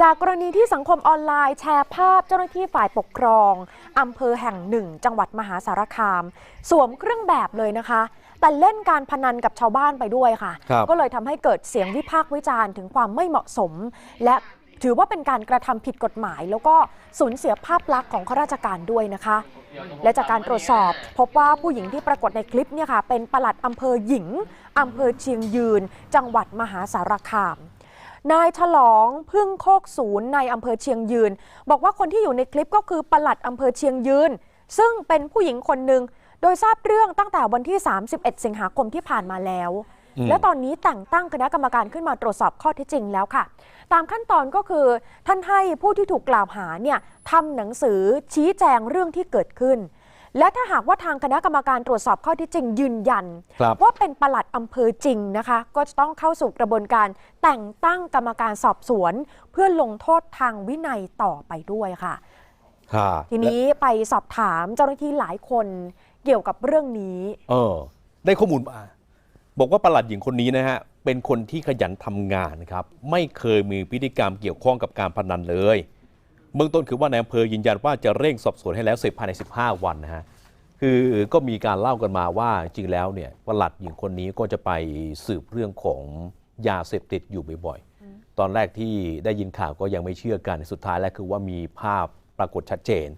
จากกรณีที่สังคมออนไลน์แชร์ภาพเจ้าหน้าที่ฝ่ายปกครองอำเภอแห่งหนึ่ง จังหวัดมหาสารคาม สวมเครื่องแบบเลยนะคะ แต่เล่นการพนันกับชาวบ้านไปด้วยค่ะครับก็เลยทำให้เกิดเสียงวิพากษ์วิจารณ์ถึงความไม่เหมาะสม และถือว่าเป็นการกระทำผิดกฎหมาย แล้วก็สูญเสียภาพลักษณ์ของข้าราชการด้วยนะคะ และจากการตรวจสอบ พบว่าผู้หญิงที่ปรากฏในคลิปเนี่ยค่ะเป็นปลัดอำเภอหญิงอำเภอเชียงยืน จังหวัดมหาสารคาม นายฉลองพึ่งโคกศูนย์ในอำเภอเชียงยืน บอกว่าคนที่อยู่ในคลิปก็คือปลัดอำเภอเชียงยืน ซึ่งเป็นผู้หญิงคนหนึ่งโดยทราบเรื่องตั้งแต่วันที่ 31 สิงหาคมที่ผ่านมาแล้วอืมและตอนนี้แต่งตั้งคณะกรรมการขึ้นมาตรวจสอบข้อเท็จจริงแล้วค่ะ ตามขั้นตอนก็คือ ท่านให้ผู้ที่ถูกกล่าวหาเนี่ยทำหนังสือชี้แจงเรื่องที่เกิดขึ้น และถ้าหากว่าทางคณะกรรมการตรวจสอบข้อเท็จจริงยืนยันครับว่าเป็นปลัดอำเภอจริงนะคะ ก็จะต้องเข้าสู่กระบวนการแต่งตั้งกรรมการสอบสวน เพื่อลงโทษทางวินัยต่อไปด้วยค่ะค่ะ ทีนี้ไปสอบถามเจ้าหน้าที่หลายคนเกี่ยวกับเรื่องนี้ เออ ได้ข้อมูลมา บอกว่าประหลัดหญิงคนนี้นะฮะ เป็นคนที่ขยันทำงานครับ ไม่เคยมีพฤติกรรมเกี่ยวข้องกับการพนันเลย เบื้องต้นคือว่านายอำเภอยืนยันว่าจะเร่งสอบสวนให้แล้วเสร็จภายใน 15 วันนะฮะคือก็มีการเล่ากันมาว่าจริงแล้วเนี่ยประหลัดหญิงคนนี้ก็จะไปสืบเรื่องของยาเสพติดอยู่บ่อยๆ ตอนแรกที่ได้ยินข่าวก็ยังไม่เชื่อกันสุดท้ายแล้วคือว่ามีภาพปรากฏชัดเจน